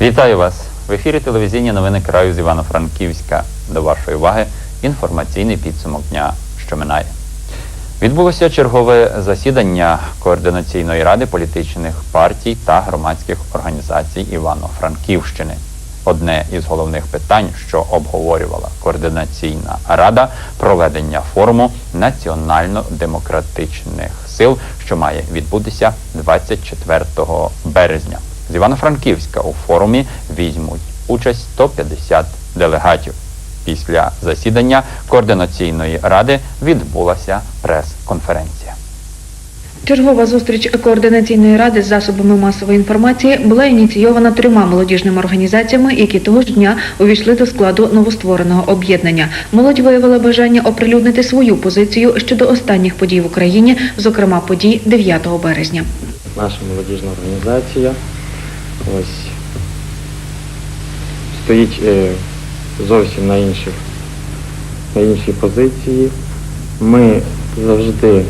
Вітаю вас! В ефірі телевізійні новини краю з Івано-Франківська. До вашої уваги інформаційний підсумок дня, що минає. Відбулося чергове засідання Координаційної ради політичних партій та громадських організацій Івано-Франківщини. Одне із головних питань, що обговорювала координаційна рада, проведення форуму національно-демократичних сил, що має відбутися 24 березня. З Івано-Франківська у форумі візьмуть участь 150 делегатів. Після засідання координаційної ради відбулася прес-конференція. Чергова зустріч координаційної ради з засобами масової інформації була ініційована трьома молодіжними організаціями, які того ж дня увійшли до складу новоствореного об'єднання. Молодь виявила бажання оприлюднити свою позицію щодо останніх подій в Україні, зокрема подій 9 березня. наша молодіжна організація ось стоїть е, зовсім на інших на іншій позиції. Ми завжди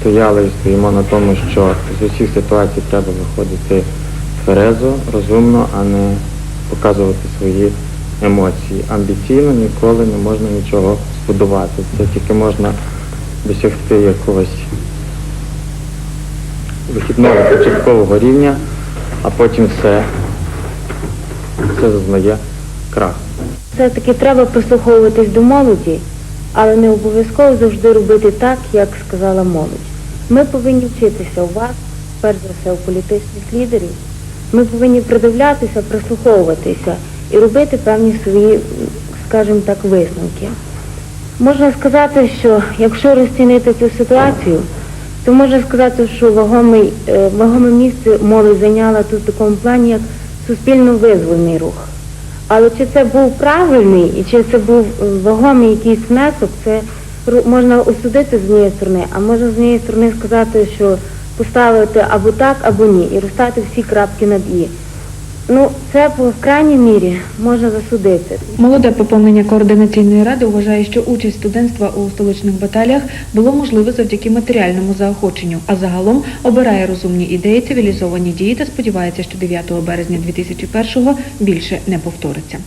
стояли і стоїмо на тому, що з усіх ситуацій треба виходити тверезо, розумно, а не показувати свої емоції. Амбіційно ніколи не можна нічого збудувати. Це тільки можна досягти якогось вихідного початкового рівня, а потім все, все зазнає крах. Все-таки треба прислуховуватись до молоді, але не обов'язково завжди робити так, як сказала молодь. Ми повинні вчитися у вас, перш за все, у політичних лідерів. Ми повинні придивлятися, прислуховуватися і робити певні свої, скажімо так, висновки. Можна сказати, що якщо розцінити цю ситуацію, то можна сказати, що вагомий, е, вагоме місце молодь зайняла тут в такому плані, як суспільно-визвольний рух. Але чи це був правильний і чи це був е, вагомий якийсь внесок, це можна осудити з однієї сторони, а можна з однієї сторони сказати, що поставити або так, або ні, і розставити всі крапки над і. Ну, це в крайній мірі можна засудити. Молоде поповнення координаційної ради вважає, що участь студентства у столичних баталіях було можливе завдяки матеріальному заохоченню, а загалом обирає розумні ідеї, цивілізовані дії та сподівається, що 9 березня 2001-го більше не повториться.